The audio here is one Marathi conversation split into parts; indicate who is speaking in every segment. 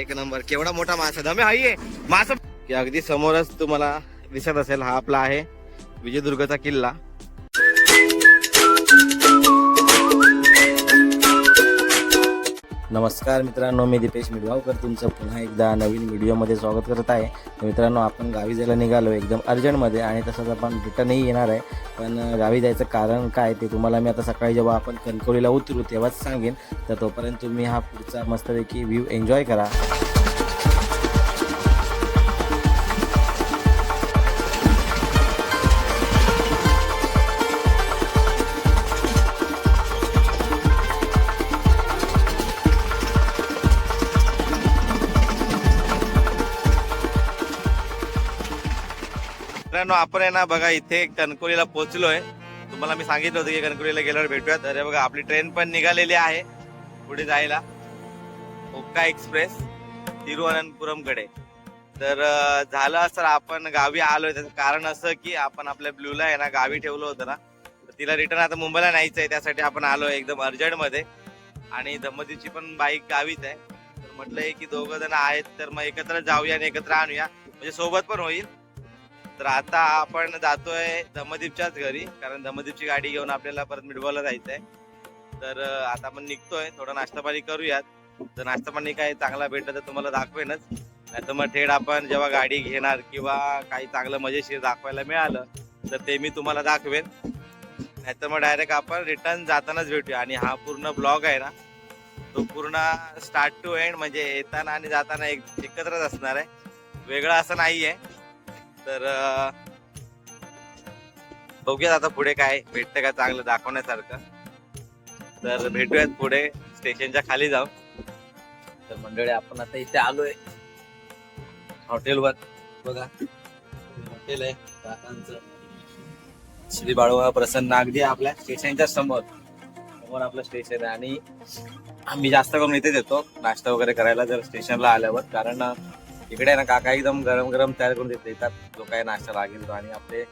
Speaker 1: एक नंबर. केवढा मोठा मासा दमे हाई आहे मासा अगदी समोरच तुम्हाला दिसत असेल हा आपला आहे विजयदुर्गचा किल्ला. नमस्कार मित्रांनो मी दीपेश मिडगावकर. तुमचं पुन्हा एकदा नवीन व्हिडिओमध्ये स्वागत करत आहे. तर मित्रांनो आपण गावी जायला निघालो एकदम अर्जंटमध्ये आणि तसंच आपण रिटर्नही येणार आहे. पण गावी जायचं कारण काय ते तुम्हाला मी आता सकाळी जेव्हा आपण कणकवलीला उतरू तेव्हाच सांगेन. तर तोपर्यंत तुम्ही हा पुढचा मस्तपैकी व्ह्यू एन्जॉय करा. मित्रांनो आपण आहे ना बघा इथे कणकोलीला पोहोचलोय. तुम्हाला मी सांगितलं होतं की कणकोलीला गेल्यावर भेटूयात. अरे बघा आपली ट्रेन पण निघालेली आहे पुढे जायला. ओक्का एक्सप्रेस तिरुवनंतपुरमकडे तर झालं असं आपण गावी आलोय. त्याचं कारण असं की आपण आपल्या ब्लूला आहे ना गावी ठेवलं होतं ना. तर तिला रिटर्न आता मुंबईला न्यायचंय त्यासाठी आपण आलोय एकदम अर्जंटमध्ये आणि दमदीची पण बाईक गावीच आहे. तर म्हटलंय की दोघं जण आहेत तर मग एकत्र जाऊया आणि एकत्र आणूया. म्हणजे सोबत पण होईल. तर आता आपण जातोय दमदीपच्याच घरी कारण दमदीपची गाडी घेऊन आपल्याला परत मिडवायला जायचंय. तर आता आपण निघतोय थोडा नाश्ता पाणी करूयात. तर नाश्ता पाणी काय चांगला भेटलं तर तुम्हाला दाखवेनच. नाही तर मग थेट आपण जेव्हा गाडी घेणार किंवा काही चांगलं मजेशीर दाखवायला मिळालं तर ते मी तुम्हाला दाखवेन. नाहीतर मग डायरेक्ट आपण रिटर्न जातानाच भेटूया. आणि हा पूर्ण ब्लॉग आहे ना तो पूर्ण स्टार्ट टू एंड म्हणजे येताना आणि जाताना एक एकत्रच असणार आहे. वेगळं असं नाही आहे तर बघूयात आता पुढे काय भेटतं का चांगलं दाखवण्यासारखं. तर भेटूयात पुढे स्टेशनच्या खाली जाऊ. तर मंडळी आपण आता इथे आलोय. हॉटेलवर बघा. हॉटेल आहे काकांचं. श्री बाळूबा प्रसन्न अगदी आपल्या स्टेशनच्या समोर. समोर आपलं स्टेशन आहे आणि आम्ही जास्त करून इथेच येतो. नाश्ता वगैरे करायला जर स्टेशनला आल्यावर. कारण इकडे ना काका एकदम गरम गरम तयार करून देत येतात जो काय नाश्ता लागेल तो. आणि आपले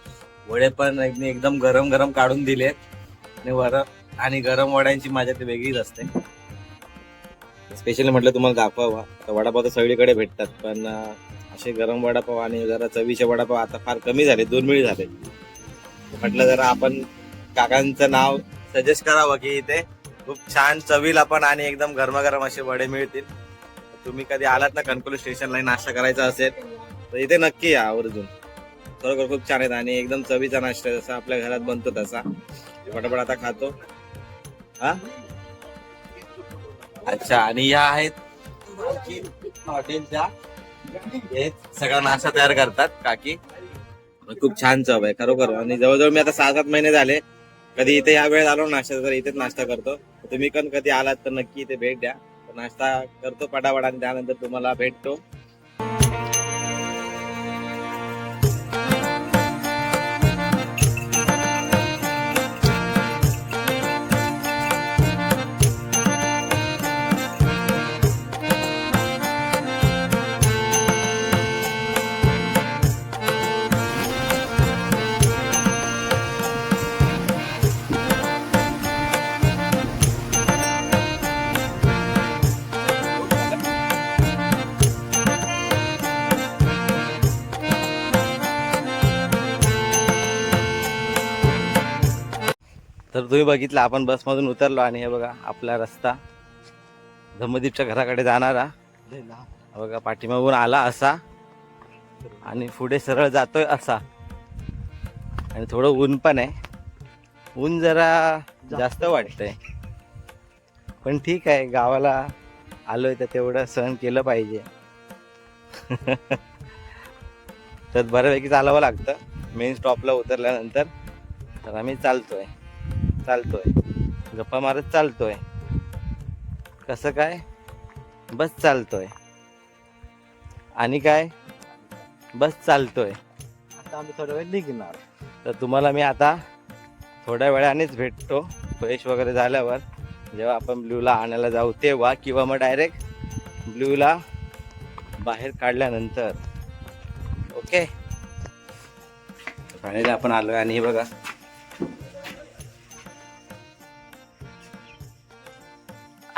Speaker 1: वडे पण एकदम- गरम गरम काढून दिलेत. आणि वर आणि गरम वड्यांची मजा ती वेगळीच असते. स्पेशली म्हटलं तुम्हाला दाखवावा. तर वडापाव तर सगळीकडे भेटतात. पण असे गरम वडापाव आणि जरा चवीचे वडापाव आता फार कमी झाले. दुर्मिळ झाले. म्हटलं जरा आपण काकांचं नाव सजेस्ट करावं की इथे खूप छान चवीला पण आणि एकदम गरमागरम असे वडे मिळतील. तुम्ही कधी आलात ना कणकोली स्टेशनला नाश्ता करायचा असेल तर इथे नक्की या आवर्जून. खरोखर खूप छान आहेत आणि एकदम चवीचा नाश्ता जसा आपल्या घरात बनतो तसा. पटापट आता खातो. हा? अच्छा आणि ह्या आहेत हॉटेलच्या. हे सगळा नाश्ता तयार करतात काकी. खूप छान चव आहे खरोखर. आणि जवळजवळ मी आता सहा सात महिने झाले. कधी इथे या वेळेत आलो नाश्ता तर इथेच नाश्ता करतो. तुम्ही पण कधी आलात तर नक्की इथे भेट द्या. नाश्ता करतो पटापट आणि त्यानंतर तुम्हाला भेटतो. तुम्ही बघितलं आपण बसमधून उतरलो आणि हे बघा आपला रस्ता. धम्मदीपच्या घराकडे जाणारा. हा बघा पाठीमागून आला असा. आणि पुढे सरळ जातोय असा. आणि थोडं ऊन पण आहे. ऊन जरा जास्त वाटतंय. पण ठीक आहे गावाला आलोय तर तेवढं सहन केलं पाहिजे. तर बऱ्यापैकी चालावं लागतं. मेन स्टॉपला उतरल्यानंतर तर आम्ही चालतोय. चालतोय. गप्पा मारत चालतोय. कसं काय? बस चालतोय. आणि काय? बस चालतोय.
Speaker 2: आता आम्ही थोड्या वेळ निघणार.
Speaker 1: तर तुम्हाला मी आता थोड्या वेळानेच भेटतो. फ्रेश वगैरे झाल्यावर जेव्हा आपण ब्ल्यूला आणायला जाऊ तेव्हा किंवा मग डायरेक्ट ब्ल्यूला बाहेर काढल्यानंतर. ओके? फायनली आपण आलोय आणि हे बघा.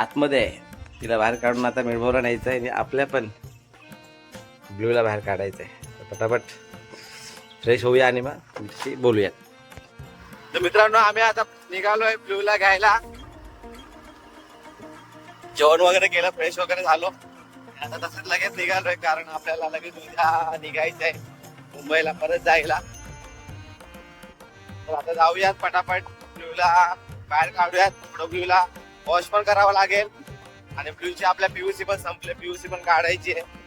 Speaker 1: आतमध्ये आहे. तिला बाहेर काढून आता मिळवला न्यायचं आहे आणि आपल्या पण ब्ल्यूला बाहेर काढायचं आहे. पटापट फ्रेश होऊया आणि मग तुमच्याशी बोलूया तर मित्रांनो आम्ही आता निघालोय ब्ल्यूला घ्यायला. जेवण वगैरे केलं फ्रेश वगैरे झालो. आता तसंच लगेच निघालोय कारण आपल्याला लगेच उद्या निघायचं आहे मुंबईला परत जायला. तर आता जाऊयात पटापट ब्ल्यूला बाहेर काढूयात थोडं ब्ल्यूला वॉश पण करावं लागेल. आणि ब्ल्यूची आपल्या पीयूसी पण संपले. पीयूसी पण काढायची आहे.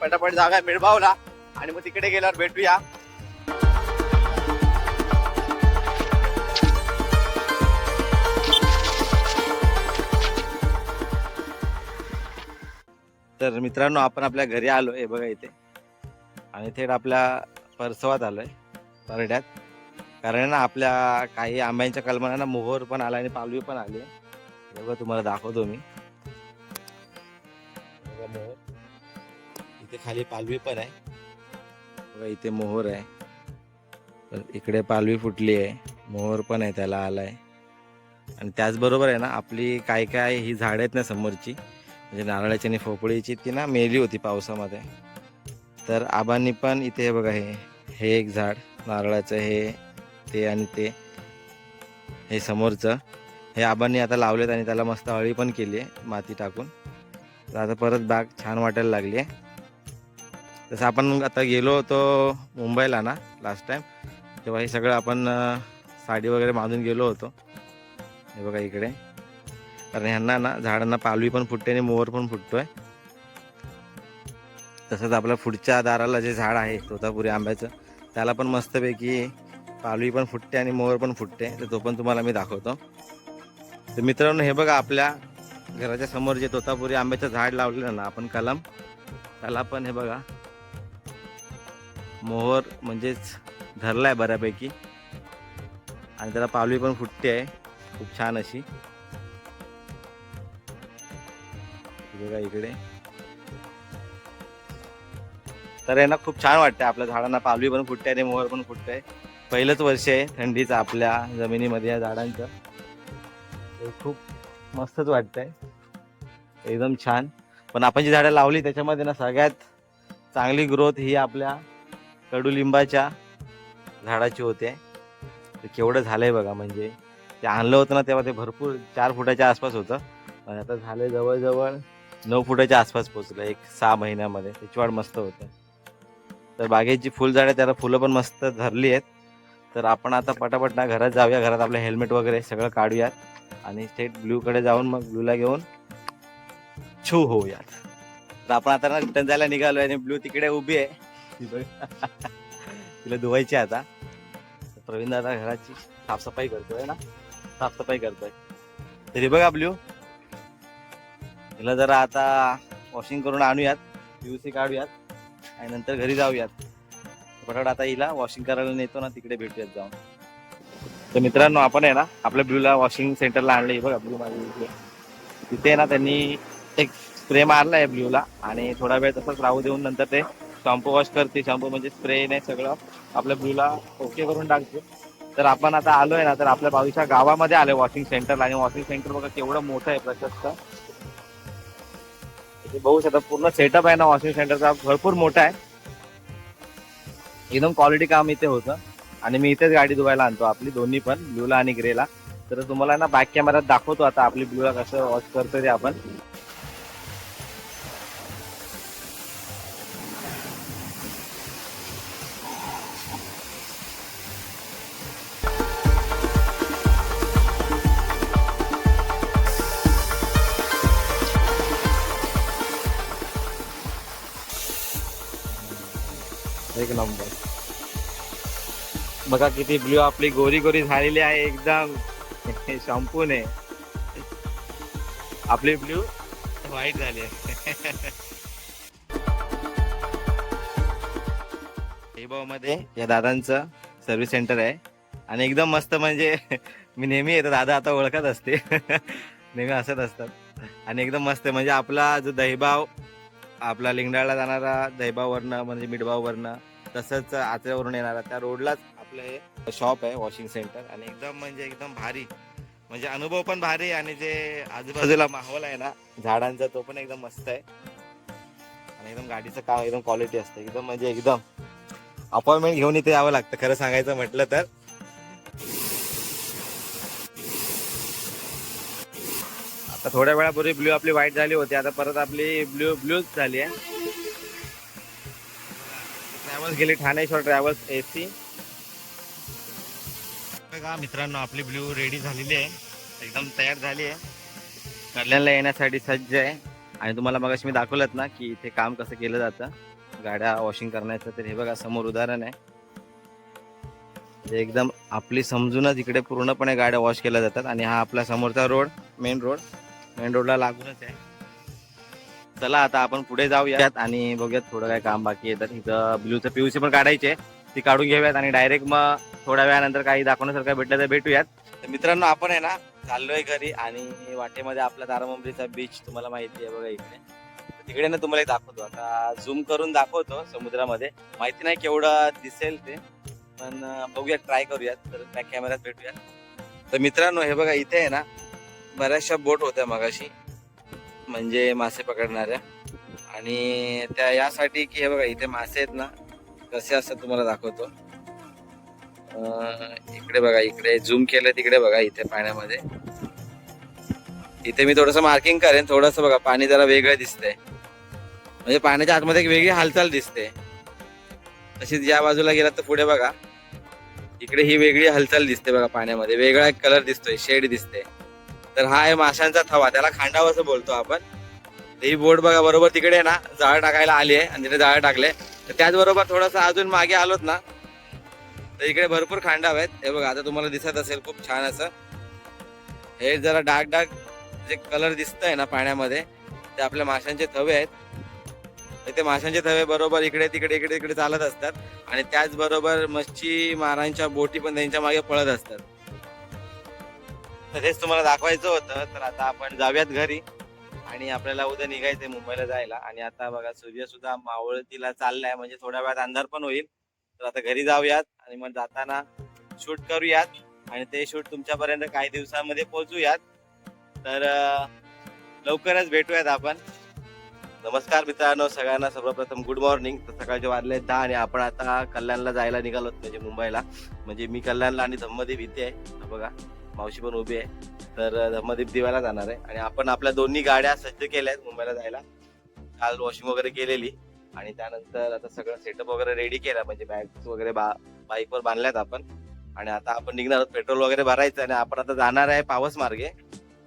Speaker 1: पटापट जागा मिळभावला आणि मग तिकडे गेल्यावर भेटूया. तर मित्रांनो आपण आपल्या घरी आलो हे बघा इथे. आणि थेट आपल्या परसवात आलोय. परड्यात. कारण ना आपल्या काही आंब्यांच्या कलमांना मोहोर मोहर पण आला आणि पालवी पण आली बघा तुम्हाला दाखवतो मी. बघा मोहर. इथे खाली पालवी पण आहे. बघा इथे मोहर आहे. तर इकडे पालवी फुटली आहे. मोहर पण आहे त्याला आलाय. आणि त्याचबरोबर आहे ना आपली काय काय ही झाड आहेत ना समोरची म्हणजे नारळाची आणि फोपळीची ती ना मेली होती पावसामध्ये. तर आबांनी पण इथे हे बघा हे हे एक झाड नारळाचं हे ते आणि ते हे समोरचं. हे आबांनी आता लावलेत आणि त्याला मस्त अळी पण केली आहे माती टाकून. तर आता परत बाग छान वाटायला लागली आहे. तसं आपण आता गेलो होतो मुंबईला ना लास्ट टाईम तेव्हा हे सगळं आपण साडी वगैरे बांधून गेलो होतो. हे बघा इकडे. कारण ह्यांना ना झाडांना पालवी पण फुटते आणि मोर पण फुटतोय. तसंच आपल्या पुढच्या दाराला जे झाड आहे तोतापुरी आंब्याचं त्याला पण मस्तपैकी पालवी पण फुटते आणि मोर पण फुटते. तर तो पण तुम्हाला मी दाखवतो. तर मित्रांनो हे बघा आपल्या घराच्या समोर जे तोतापुरी आंब्याचं झाड लावलेलं ना आपण कलम. त्याला पण हे बघा मोहर म्हणजेच धरलाय बऱ्यापैकी. आणि त्याला पालवी पण फुटते आहे खूप छान अशी. बघा इकडे. तर यांना खूप छान वाटतं आपल्या झाडांना पालवी पण फुटते आणि मोहर पण फुटते. पहिलंच वर्ष आहे थंडीचं आपल्या जमिनीमध्ये या झाडांचं. खूप मस्तच वाटतंय. एकदम छान. पण आपण जी झाडं लावली त्याच्यामध्ये ना सगळ्यात चांगली ग्रोथ ही आपल्या कडुलिंबाच्या झाडाची होते. ते केवढं झालंय बघा म्हणजे. ते आणलं होतं ना तेव्हा ते भरपूर चार फुटाच्या आसपास होतं. पण आता झालं जवळजवळ नऊ फुटाच्या आसपास पोचलं एक सहा महिन्यामध्ये. त्याची वाढ मस्त होते. तर बागेची फुलझाडं त्याला फुलं पण मस्त धरली आहेत. तर आपण आता पटापट ना घरात जाऊया. घरात आपलं हेल्मेट वगैरे सगळं काढूयात. आणि थेट ब्ल्यूकडे जाऊन मग ब्लूला घेऊन छू होऊयात तर आपण आता ना रिटर्न जायला निघालोय आणि ब्लू तिकडे उभी आहे. तिला धुवायची आहे आता. प्रवीण दादा घराची साफसफाई करतोय ना? साफसफाई करतोय. तरी बघा ब्ल्यू तिला जरा आता वॉशिंग करून आणूयात. पीयूसी काढूयात. आणि नंतर घरी जाऊयात. पटापट आता हिला वॉशिंग करायला नेतो ना तिकडे भेटूयात जाऊन. तर मित्रांनो आपण आहे ना आपल्या ब्लूला वॉशिंग सेंटरला आणले बघा ब्लू माझी तिथे ना त्यांनी एक स्प्रे मारला आहे ब्ल्यूला आणि थोडा वेळ तसंच राहू देऊन नंतर ते शॅम्पू वॉश करते. शॅम्पू म्हणजे स्प्रे नाही सगळं आपल्या ब्लूला ओके करून टाकते. तर आपण आता आलोय ना तर आपल्या बाजूच्या गावामध्ये आलोय वॉशिंग सेंटरला आणि वॉशिंग सेंटर बघा केवढं मोठं आहे प्रशस्त. बघू शकता पूर्ण सेटअप आहे ना वॉशिंग सेंटरचा भरपूर मोठा आहे. एकदम क्वालिटी काम इथे होतं. आणि मी इथेच गाडी धुवायला आणतो. आपली दोन्ही पण ब्ल्यूला आणि ग्रेला. तर तुम्हाला ना बॅक कॅमेरात दाखवतो आता आपली ब्ल्यूला कसं वॉश करतो ते आपण. एक नंबर बघा किती ब्ल्यू आपली गोरी गोरी झालेली आहे एकदम. शॅम्पूने आपली ब्ल्यू व्हाईट झाली आहे. मध्ये या दादांचं सर्व्हिस सेंटर आहे. आणि एकदम मस्त म्हणजे मी नेहमी येतो दादा आता ओळखत असते नेहमी असत असतात. आणि एकदम मस्त म्हणजे आपला जो दहीभाव आपला लिंगडाळला जाणारा दहीभाववरनं म्हणजे मिठभाववरनं तसंच आचऱ्यावरून येणारा त्या रोडलाच आपलं हे शॉप आहे वॉशिंग सेंटर आणि एकदम म्हणजे एकदम भारी. म्हणजे अनुभव पण भारी आणि जे आजूबाजूला माहोल आहे ना झाडांचा तो पण एकदम मस्त आहे. आणि एकदम गाडीचं काम एकदम क्वालिटी असतं. एकदम म्हणजे एकदम अपॉइंटमेंट घेऊन इथे यावं लागतं. खरं सांगायचं म्हटलं तर. आता थोड्या वेळापूर्वी ब्ल्यू आपली व्हाईट झाली होती. आता परत आपली ब्ल्यू ब्ल्यूच झाली आहे. ट्रॅव्हल्स गेली ठाणेश्वर ट्रॅव्हल्स ए सी बघा मित्रांनो आपली ब्ल्यू रेडी झालेली आहे. एकदम तयार झाली आहे. कल्याणला येण्यासाठी सज्ज आहे. आणि तुम्हाला मग मी दाखवलं ना की इथे काम कसं केलं जातं. गाड्या वॉशिंग करण्याचं तर हे बघा समोर उदाहरण आहे. एकदम आपली समजूनच इकडे पूर्णपणे गाड्या वॉश केल्या जातात. आणि हा आपला समोरचा रोड मेन रोड मेन रोडला लागूनच आहे. चला आता आपण पुढे जाऊयात आणि बघूयात थोडं काय काम बाकी येतात इथं ब्ल्यूचं पीयूसी पण काढायचे ती काढून घेऊयात आणि डायरेक्ट मग थोड्या वेळानंतर काही दाखवण्यासारखं भेटलं तर भेटूयात. तर मित्रांनो आपण आहे ना चाललोय घरी आणि वाटेमध्ये आपला तारामुंबरीचा बीच तुम्हाला माहिती आहे बघा इकडे. तर तिकडे ना तुम्हाला एक दाखवतो. आता झूम करून दाखवतो समुद्रामध्ये. माहिती नाही केवढं दिसेल ते पण अं, बघूयात ट्राय करूयात. तर बॅक कॅमेऱ्यात भेटूयात. तर मित्रांनो हे बघा इथे आहे ना बऱ्याचशा बोट होत्या मगाशी. म्हणजे मासे पकडणाऱ्या. आणि त्या यासाठी की हे बघा इथे मासे आहेत ना कसे असतात तुम्हाला दाखवतो. इकडे बघा इकडे झूम केलं तिकडे बघा इथे पाण्यामध्ये. इथे मी थोडस मार्किंग करेन थोडस बघा पाणी जरा वेगळं दिसतंय. म्हणजे पाण्याच्या आतमध्ये एक वेगळी हालचाल दिसते. तशीच या बाजूला गेलात तर पुढे बघा इकडे ही वेगळी हालचाल दिसते बघा पाण्यामध्ये. वेगळा एक कलर दिसतोय शेड दिसते. तर हा आहे माशांचा थवा. त्याला खांडाव असं बोलतो आपण. ही बोट बघा बरोबर तिकडे ना जाळ टाकायला आली आहे आणि तिथे जाळ टाकले. तर त्याचबरोबर थोडस अजून मागे आलोत ना तर इकडे भरपूर खांडाव आहेत. हे बघा आता तुम्हाला दिसत असेल खूप छान असं. हे जरा डाग डाग जे कलर दिसतंय ना पाण्यामध्ये ते आपल्या माशांचे थवे आहेत. ते माशांचे थवे बरोबर इकडे तिकडे इकडे तिकडे चालत असतात. आणि त्याचबरोबर मच्छी मारांच्या बोटी पण त्यांच्या मागे पळत असतात. तर हेच तुम्हाला दाखवायचं होतं तर आता आपण जाऊयात घरी. आणि आपल्याला उद्या निघायचंय मुंबईला जायला. आणि आता बघा सूर्य सुद्धा मावळतीला चाललाय म्हणजे थोड्या वेळात अंधार पण होईल. तर आता घरी जाऊयात आणि मग जाताना शूट करूयात. आणि ते शूट तुमच्यापर्यंत काही दिवसांमध्ये पोहोचूयात. तर लवकरच भेटूयात आपण. नमस्कार मित्रांनो सगळ्यांना सर्वप्रथम गुड मॉर्निंग तर सकाळचे वाजले दहा आणि आपण आता कल्याणला जायला निघालो म्हणजे मुंबईला. म्हणजे मी कल्याणला आणि धम्मदेव इथे आहे. बघा मावशी पण उभी आहे. तर अं, धम्मदीप दिवायला जाणार आहे. आणि आपण आपल्या दोन्ही गाड्या सज्ज केल्या आहेत मुंबईला जायला. काल वॉशिंग वगैरे केलेली. आणि त्यानंतर आता सगळं सेटअप वगैरे रेडी केला. म्हणजे बॅग वगैरे बा बाईकवर बांधल्यात आपण. आणि आता आपण निघणार आहोत. पेट्रोल वगैरे भरायचं. आणि आपण आता जाणार आहे पावस मार्गे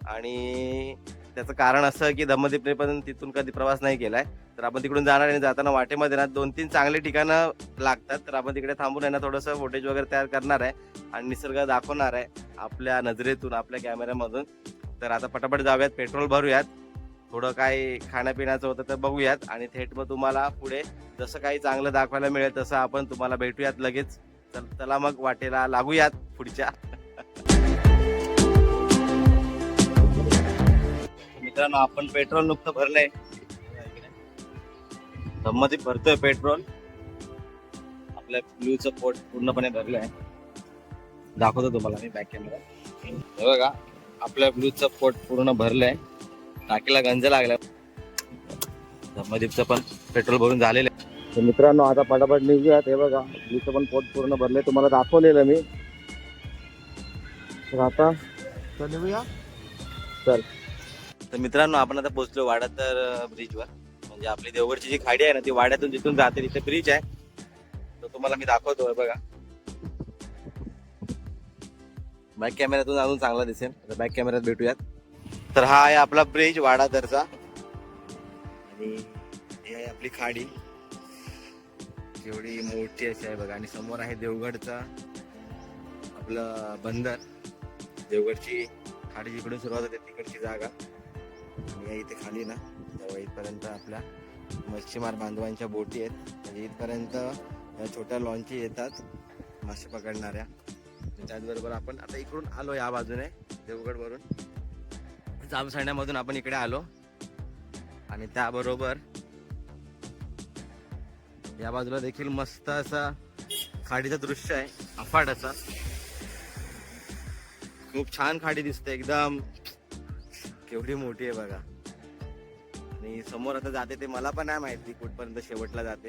Speaker 1: आणि त्याचं कारण असं की धम्मदीपने पण तिथून कधी प्रवास नाही केलाय. तर आपण तिकडून जाणार आणि जाताना वाटेमध्ये ना दोन तीन चांगले ठिकाणं लागतात. तर आपण तिकडे थांबून आहे ना थोडंसं फुटेज वगैरे तयार करणार आहे आणि निसर्ग दाखवणार आहे आपल्या नजरेतून आपल्या कॅमेऱ्यामधून तर आता पटापट जाऊयात पेट्रोल भरूयात. थोडं काय खाण्यापिण्याचं होतं तर बघूयात आणि थेट मग तुम्हाला पुढे जसं काही चांगलं दाखवायला मिळेल तसं आपण तुम्हाला भेटूयात लगेच. तर चला मग वाटेला लागूयात पुढच्या. मित्रांनो आपण पेट्रोल नुकतं भरलंय. धम्मदीप भरतोय पेट्रोल. आपल्या ब्ल्यूचं पोट पूर्णपणे भरलंय. दाखवतो तुम्हाला मी बॅक कॅमेरा हे बघा आपल्या ब्ल्यूचं पोट पूर्ण भरलंय. टाकीला गंज लागलाय धम्मदीपचं पण पेट्रोल भरून झालेलं आहे. तर मित्रांनो आता पटापट निघूयात. हे बघा ब्ल्यूचं पण पोट पूर्ण भरलंय. तुम्हाला दाखवलेलं मी. तर आता
Speaker 2: निघूया.
Speaker 1: तर मित्रांनो आपण आता पोहोचलो वाडातर ब्रिजवर म्हणजे आपली देवगडची जी खाडी आहे ना ती वाड्यातून जिथून जाते तिथे ब्रिज आहे. तो तुम्हाला मी दाखवतोय बघा. बॅक कॅमेऱ्यातून अजून चांगला दिसेल. बॅक कॅमेऱ्यात भेटूयात. तर हा आहे आपला ब्रिज वाडातरचा आणि ही आहे आपली खाडी. जेवढी मोठी अशी आहे बघा. आणि समोर आहे देवगडचा आपलं बंदर. देवगडची खाडी जिकडून सुरुवात होते तिकडची जागा. या इथे खाली ना तेव्हा इथपर्यंत आपल्या मच्छीमार बांधवांच्या बोटी आहेत. म्हणजे इथपर्यंत या छोट्या लॉन्ची येतात मासे पकडणाऱ्या. त्याचबरोबर आपण आता इकडून आलो या बाजूने देवगडवरून. जामसाण्यामधून आपण इकडे आलो. आणि त्याबरोबर या बाजूला देखील मस्त असा खाडीचं दृश्य आहे अफाट असा. खूप छान खाडी दिसते एकदम. केवढी मोठी आहे बघा. आणि समोर आता जाते ते मला पण नाही माहिती कुठपर्यंत शेवटला जाते.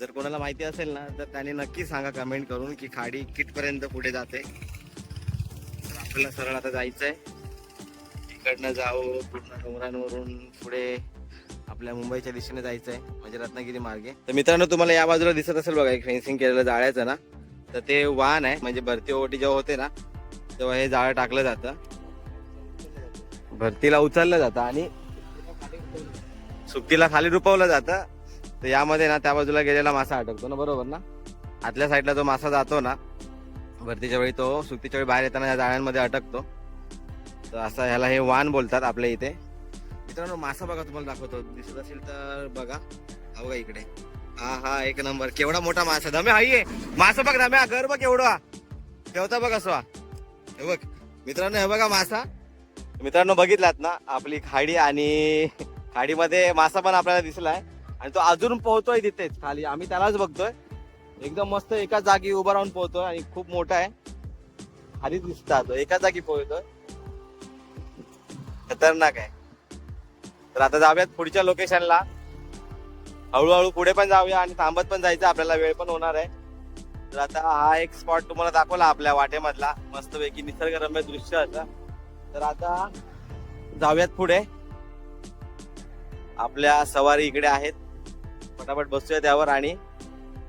Speaker 1: जर कोणाला माहिती असेल ना तर त्याने नक्की सांगा कमेंट करून की खाडी कितपर्यंत पुढे जाते. तर आपल्याला सरळ आता जायचं आहे इकडनं जाऊ पूर्ण डोंगरांवरून पुढे आपल्या मुंबईच्या दिशेने जायचं आहे म्हणजे रत्नागिरी मार्गे. तर मित्रांनो तुम्हाला या बाजूला दिसत असेल बघा एक फेन्सिंग केलेलं जाळ्याचं ना. तर ते वाहन आहे म्हणजे भरती ओटी जेव्हा होते ना तेव्हा हे जाळं टाकलं जातं. भरतीला उचललं जातं आणि सुट्टीला खाली रुपवलं जातं. तर यामध्ये ना त्या बाजूला गेलेला मासा अटकतो ना बरोबर ना? आतल्या साईडला जो मासा जातो ना भरतीच्या वेळी तो सुट्टीच्या वेळी बाहेर येताना या जाळ्यांमध्ये अटकतो. तर असं ह्याला हे वान बोलतात आपल्या इथे. मित्रांनो मासा बघा तुम्हाला दाखवतो. दिसत असेल तर बघा. हा बघा इकडे. हा हा एक नंबर. केवढा मोठा मासा. दमे हाई आहे मासा बघ दम्या घर बघ एवढा ठेवता बघ असं हे बघ. मित्रांनो हे बघा मासा. मित्रांनो बघितलात ना आपली खाडी आणि खाडीमध्ये मासा पण आपल्याला दिसलाय. आणि तो अजून पोहतोय तिथेच खाली. आम्ही त्यालाच बघतोय. एकदम मस्त एका जागी उभा राहून पोहतोय आणि खूप मोठा आहे. खाली दिसता तो एका जागी पोहतोय. खतरनाक आहे. तर आता जाऊयात पुढच्या लोकेशनला हळूहळू पुढे पण जाऊया आणि थांबत पण जायचं आपल्याला वेळ पण होणार आहे. तर आता हा एक स्पॉट तुम्हाला दाखवला आपल्या वाटेमधला. मस्तपैकी निसर्गरम्य दृश्य असं तर आता जाऊयात पुढे. आपल्या सवारी इकडे आहेत. फटाफट बसूया त्यावर आणि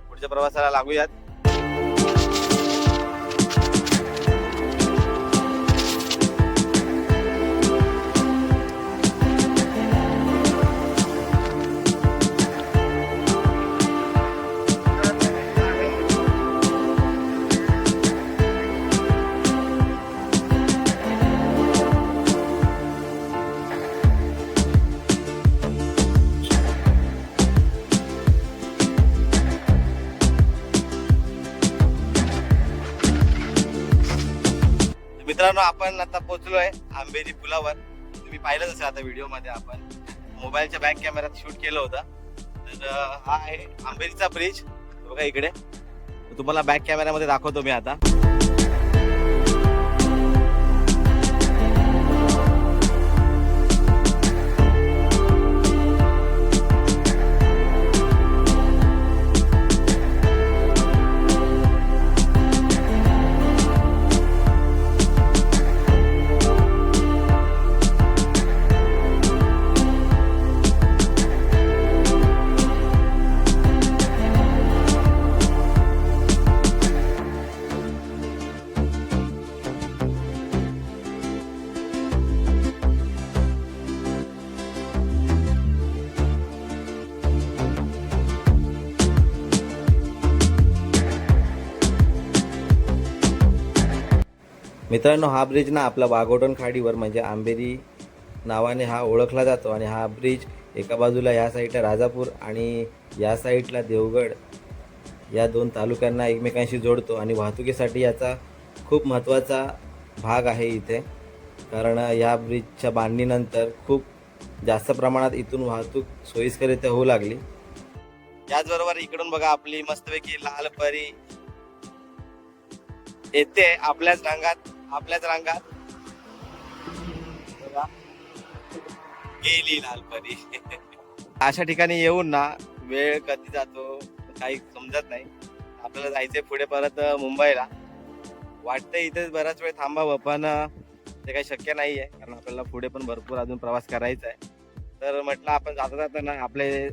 Speaker 1: पुढच्या प्रवासाला लागूयात. आपण आता पोहोचलोय आंबेरी पुलावर. तुम्ही पाहिलंच असेल आता व्हिडिओमध्ये आपण. मोबाईलच्या बॅक कॅमेऱ्यात शूट केलं होतं. तर हा आहे आंबेरीचा ब्रिज बघा इकडे. तुम्हाला बॅक कॅमेऱ्यामध्ये दाखवतो मी आता. मित्रांनो हा ब्रिज ना आपला वाघोटन खाडीवर म्हणजे आंबेरी नावाने हा ओळखला जातो आणि हा ब्रिज एका बाजूला या साईडला राजापूर आणि या साईडला देवगड या दोन तालुक्यांना एकमेकांशी जोडतो आणि वाहतुकीसाठी याचा खूप महत्त्वाचा भाग आहे इथे. कारण या ब्रिजच्या बांधणीनंतर खूप जास्त प्रमाणात इथून वाहतूक सोयीस्करित्या होऊ लागली. त्याचबरोबर इकडून बघा आपली मस्तपैकी लाल परी येते आपल्याच रंगात आपल्याच रंगात. गेली लाल अशा ठिकाणी येऊन ना वेळ कधी जातो काही समजत नाही. आपल्याला जायचंय पुढे परत मुंबईला. वाटतंय इथेच बराच वेळ थांबावं पण ते काही शक्य नाही आहे कारण आपल्याला पुढे पण भरपूर अजून प्रवास करायचा आहे तर म्हटलं आपण जाता जाताना आपले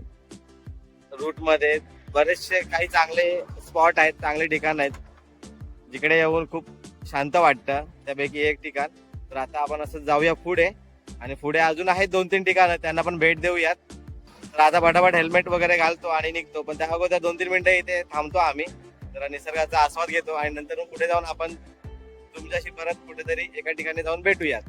Speaker 1: रूटमध्ये बरेचसे काही चांगले स्पॉट आहेत चांगले ठिकाण आहेत. जिकडे येऊन खूप शांत वाटतं. त्यापैकी एक ठिकाण. तर आता आपण असं जाऊया पुढे. आणि पुढे अजून आहेत दोन तीन ठिकाणं. त्यांना पण भेट देऊयात. तर आता फटाफट हेल्मेट वगैरे घालतो आणि निघतो. पण त्या अगोदर दोन तीन मिनिटं इथे थांबतो आम्ही. तर निसर्गाचा आस्वाद घेतो आणि नंतर मग पुढे जाऊन आपण तुमच्याशी परत कुठेतरी एका ठिकाणी जाऊन भेटूयात.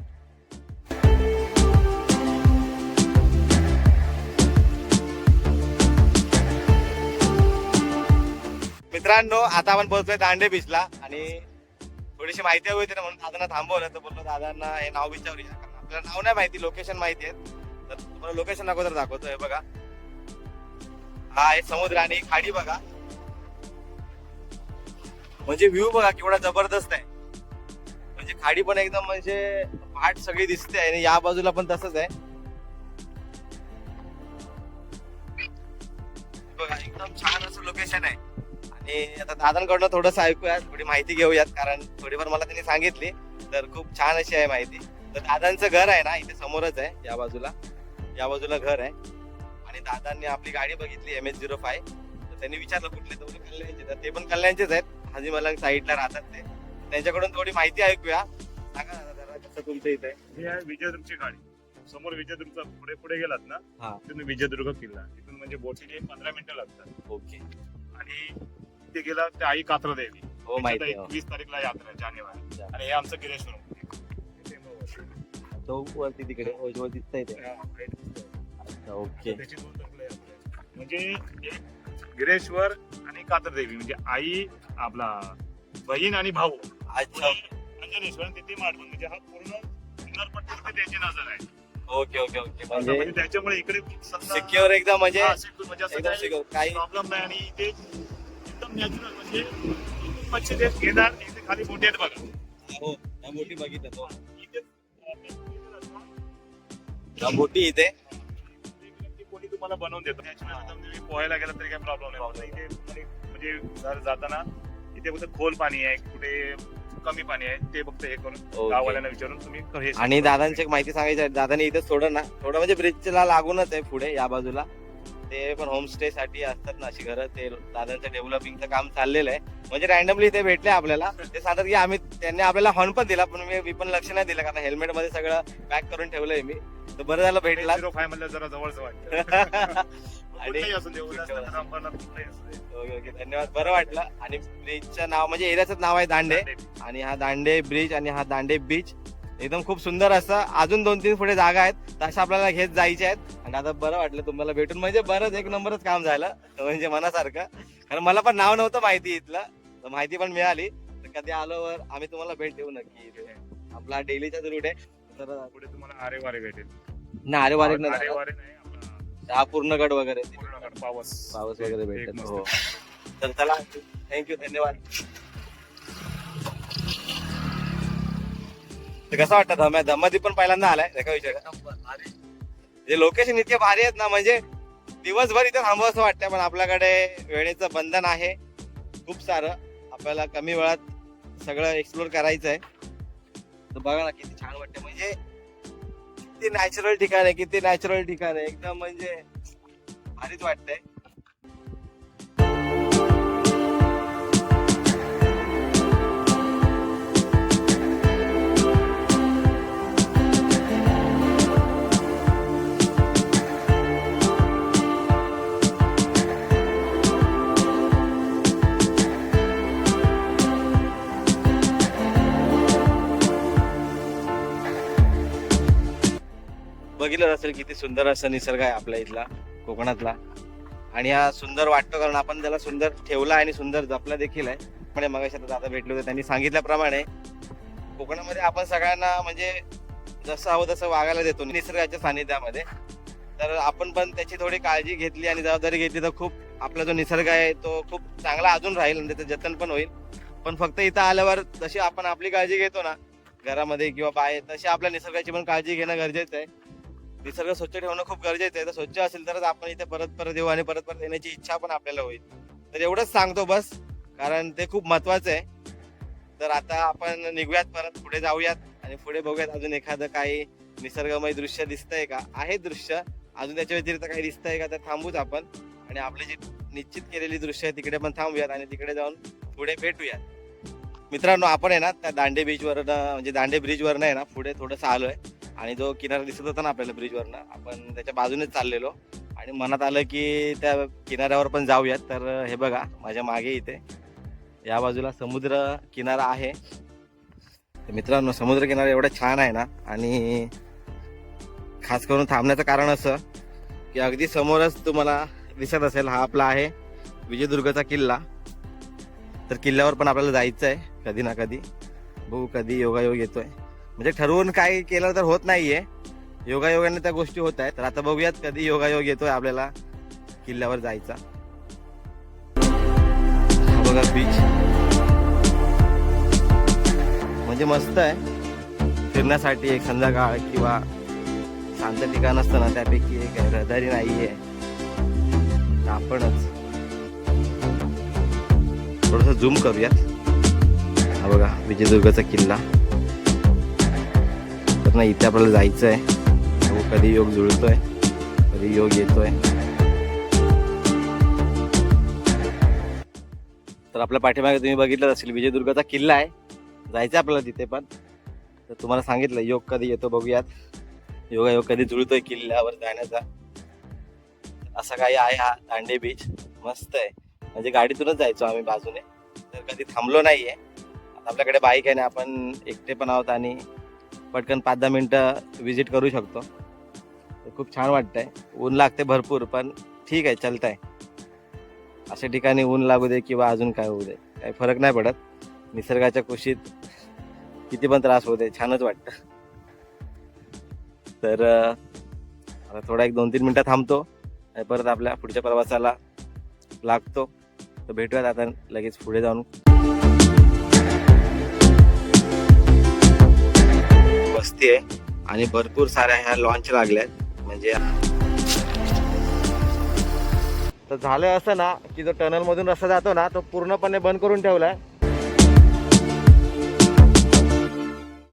Speaker 1: मित्रांनो आता आपण पोहोचलोय दांडे बीचला आणि थोडीशी माहिती हवी होती ना म्हणून दादांना थांबवलं. तर बोललो दादांना हे नाव विचारूया कारण आपल्याला नाव नाही माहिती लोकेशन माहिती आहे. तर तुम्हाला लोकेशन अगोदर दाखवतोय बघा. हा आहे समुद्र आणि खाडी बघा. म्हणजे व्ह्यू बघा केवढा जबरदस्त आहे. म्हणजे खाडी पण एकदम म्हणजे पहाट सगळी दिसते आणि या बाजूला पण तसंच आहे. बघा एकदम छान असं लोकेशन आहे. आणि आता दादांकडनं थोडंसं ऐकूयात थोडी माहिती घेऊयात कारण थोडीफार मला त्यांनी सांगितली तर खूप छान अशी आहे माहिती. तर दादांचं घर आहे ना इथे समोरच आहे या बाजूला. या बाजूला घर आहे. आणि दादांनी आपली गाडी बघितली एम एच झिरो फाय तर त्यांनी विचारलं कुठले तर कल्याणचे. तर ते पण कल्याणचेच आहेत. हाजी मलंग साईडला राहतात ते. त्यांच्याकडून थोडी माहिती ऐकूया. सांगा ना जरा कसं तुमचं इथे?
Speaker 3: ही आहे विजयदुर्गची गाडी. समोर विजयदुर्गचा पुढे पुढे गेलात ना
Speaker 1: हा.
Speaker 3: तिथून विजयदुर्ग किल्ला. तिथून म्हणजे बोटीने पंधरा मिनिटं लागतात.
Speaker 1: ओके.
Speaker 3: आणि तिथे गेला ते आई कात्रा देवी.
Speaker 1: हो माहिती आहे हो.
Speaker 3: वीस तारीखला यात्रा आहे जानेवारी. आणि हे आमचं गिरेश्वर. इथे
Speaker 1: तो वरती तिकडे उजवळ दिसतंय ते.
Speaker 3: हा.
Speaker 1: अच्छा ओके.
Speaker 3: त्याची दोन तारखेला यात्रा आहे. म्हणजे एक गिरेश्वर आणि कात्र देवी म्हणजे आई आपला बहीण आणि भाऊ.
Speaker 1: अच्छा.
Speaker 3: अंजनेश्वर आणि तिथे माडवण म्हणजे हा पूर्ण किनारपट्टीवरती त्याची नजर आहे.
Speaker 1: Okay okay okay.
Speaker 3: म्हणजे
Speaker 1: म्हणजे
Speaker 3: त्याच्यामुळे इकडे समजा-
Speaker 1: सिक्युअर एकदम म्हणजे
Speaker 3: हा, secure म्हणजे असं
Speaker 1: एकदम
Speaker 3: काही प्रॉब्लेम नाही. आणि ते एकदम नॅचरल म्हणजे मच्छी ते घेणार इथे खाली मोठे आहेत बघा.
Speaker 1: हो तो.
Speaker 3: इथे, कोणी तुम्हाला बनवून देतो. तुम्ही पोहायला गेला तरी काही प्रॉब्लेम नाही. इथे म्हणजे जर जाताना इथे फक्त खोल पाणी आहे कुठे कमी पाणी आहे ते फक्त हे करून. गाववाल्यांना विचारून तुम्ही हे
Speaker 1: आणि दादांची एक माहिती सांगायची आहे. दादाने इथे थोडं ना. थोडं म्हणजे ब्रिजला लागूनच आहे पुढे या बाजूला. ते पण होमस्टे साठी असतात ना अशी घरं. ते दादांचं डेव्हलपिंगचं काम चाललेलं आहे. म्हणजे रॅन्डमली इथे भेटले आपल्याला. ते सांगतात की आम्ही त्यांनी आपल्याला हॉर्न पण दिला पण मी पण लक्ष नाही दिलं. कारण हेल्मेटमध्ये सगळं पॅक करून ठेवलंय मी. तर बरं झालं भेटला.
Speaker 3: फाय मधलं जरा जवळच वाटतं.
Speaker 1: आणि धन्यवाद. बरं वाटलं. आणि ब्रिजचं नाव म्हणजे एरियाचं नाव आहे दांडे. आणि हा दांडे ब्रिज आणि हा दांडे बीच एकदम खूप सुंदर असं अजून दोन तीन पुढे जागा आहेत. तशा आपल्याला घेत जायच्या आहेत. आणि आता बरं वाटलं तुम्हाला भेटून. म्हणजे बरंच एक नंबरच काम झालं. म्हणजे मनासारखं. कारण मला पण नाव नव्हतं माहिती इथलं. तर माहिती पण मिळाली. तर कधी आलोवर आम्ही तुम्हाला भेट देऊ नक्की इथे. आपला डेलीचा रूट आहे. तर
Speaker 3: पुढे तुम्हाला आरे वारे भेटेल
Speaker 1: ना
Speaker 3: आरे वारे नाही
Speaker 1: हा पूर्ण गड वगैरे.
Speaker 3: पूर्णगड पावस.
Speaker 1: पाऊस वगैरे
Speaker 3: मस्त.
Speaker 1: हो. तर चला थँक्यू धन्यवाद. तर कसं वाटतं? धमा धम्मादी पण पहिल्यांदा आलाय एका विचार जे म्हणजे लोकेशन इतके भारी आहेत ना म्हणजे दिवसभर इथे थांबवं असं वाटतं पण आपल्याकडे वेळेचं बंधन आहे. खूप सारं. आपल्याला कमी वेळात सगळं एक्सप्लोर करायचं आहे तर बघा ना किती छान वाटतं म्हणजे किती नॅचरल ठिकाण आहे किती नॅचरल ठिकाण आहे. एकदम म्हणजे भारीच वाटतंय. बघितलं असेल किती सुंदर असं निसर्ग आहे आपल्या इथला कोकणातला. आणि हा सुंदर वाटतो कारण आपण त्याला सुंदर ठेवला आणि सुंदर जपला देखील आहे. पण मग आता भेटलो होते त्यांनी सांगितल्याप्रमाणे कोकणामध्ये आपण सगळ्यांना म्हणजे जसं हवं तसं वागायला देतो निसर्गाच्या सानिध्यामध्ये. तर आपण पण त्याची थोडी काळजी घेतली आणि जबाबदारी घेतली तर खूप आपला जो निसर्ग आहे तो खूप चांगला अजून राहील आणि त्याचं जतन पण होईल. पण फक्त इथं आल्यावर जशी आपण आपली काळजी घेतो ना घरामध्ये किंवा बाहेर तशी आपल्या निसर्गाची पण काळजी घेणं गरजेचं आहे. निसर्ग स्वच्छ ठेवणं खूप गरजेचं आहे. तर स्वच्छ असेल तरच आपण इथे परत परत येऊ आणि परत परत येण्याची इच्छा पण आपल्याला होईल. तर एवढंच सांगतो बस कारण ते खूप महत्वाचं आहे. तर आता आपण निघूयात परत पुढे जाऊयात आणि पुढे बघूयात अजून एखादं काही निसर्गमय दृश्य दिसतंय का? आहे दृश्य. अजून त्याच्या व्यतिरिक्त काही दिसतंय का तर थांबूच आपण. आणि आपली जी निश्चित केलेली दृश्य आहे तिकडे पण थांबूयात आणि तिकडे जाऊन पुढे भेटूयात. मित्रांनो आपण आहे ना त्या दांडे बीचवर म्हणजे दांडे ब्रिजवरनं आहे ना पुढे थोडंसं आलो आहे आणि जो किनारा दिसत होता ना आपल्याला ब्रिजवरनं आपण त्याच्या बाजूनेच चाललेलो. आणि मनात आलं की त्या किनाऱ्यावर पण जाऊयात. तर हे बघा माझ्या मागे इथे या बाजूला समुद्र किनारा आहे. तर मित्रांनो समुद्र किनारा एवढा छान आहे ना? आणि खास करून थांबण्याचं कारण असं की अगदी समोरच तुम्हाला दिसत असेल हा आपला आहे विजयदुर्गचा किल्ला. तर किल्ल्यावर पण आपल्याला जायचं आहे कधी ना कधी. बघू कधी योगायोग येतोय. म्हणजे ठरवून काय केलं तर होत नाहीये. योगायोगाने त्या गोष्टी होत आहेत. तर आता बघूयात कधी योगायोग येतोय आपल्याला किल्ल्यावर जायचा. बघा बीच म्हणजे मस्त आहे. फिरण्यासाठी एक संध्याकाळ किंवा शांत ठिकाण असतं ना त्यापैकी एक रहदारी नाही आहे आपणच. थोडस झूम करूयात. हा बघा विजयदुर्गचा किल्ला. ना इथे आपल्याला जायचं आहे हो, कधी योग जुळतोय कधी योग येतोय. तर आपल्या पाठीमागे तुम्ही बघितलं असेल विजयदुर्गचा किल्ला आहे. जायचं आपल्याला तिथे पण. तर तुम्हाला सांगितलं योग कधी येतो बघूयात. योगा योग कधी जुळतोय किल्ल्यावर जाण्याचा. असा काही आहे हा दांडे बीच मस्त आहे. म्हणजे गाडीतूनच जायचो आम्ही बाजूने. तर कधी थांबलो नाहीये. आहे आपल्याकडे बाईक आहे ना आपण एकटे पण आहोत आणि पटकन पाच दहा मिनटं विजिट करू शकतो. खूप छान वाटतंय. ऊन लागते भरपूर पण ठीक आहे चालतंय. अशा ठिकाणी ऊन लागू दे किंवा अजून काय होऊ दे काही फरक नाही पडत. निसर्गाच्या कुशीत किती पण त्रास होऊ दे छानच वाटतं. तर आता थोडा एक दोन तीन मिनटं थांबतो परत आपल्या पुढच्या प्रवासाला लागतो. तर भेटूयात आता लगेच पुढे जाऊन. वस्ती आहे आणि भरपूर साऱ्या ह्या लॉन्च लागल्यात. म्हणजे तर झालं असं ना की जो टनल मधून रस्ता जातो ना तो पूर्णपणे बंद करून ठेवलाय.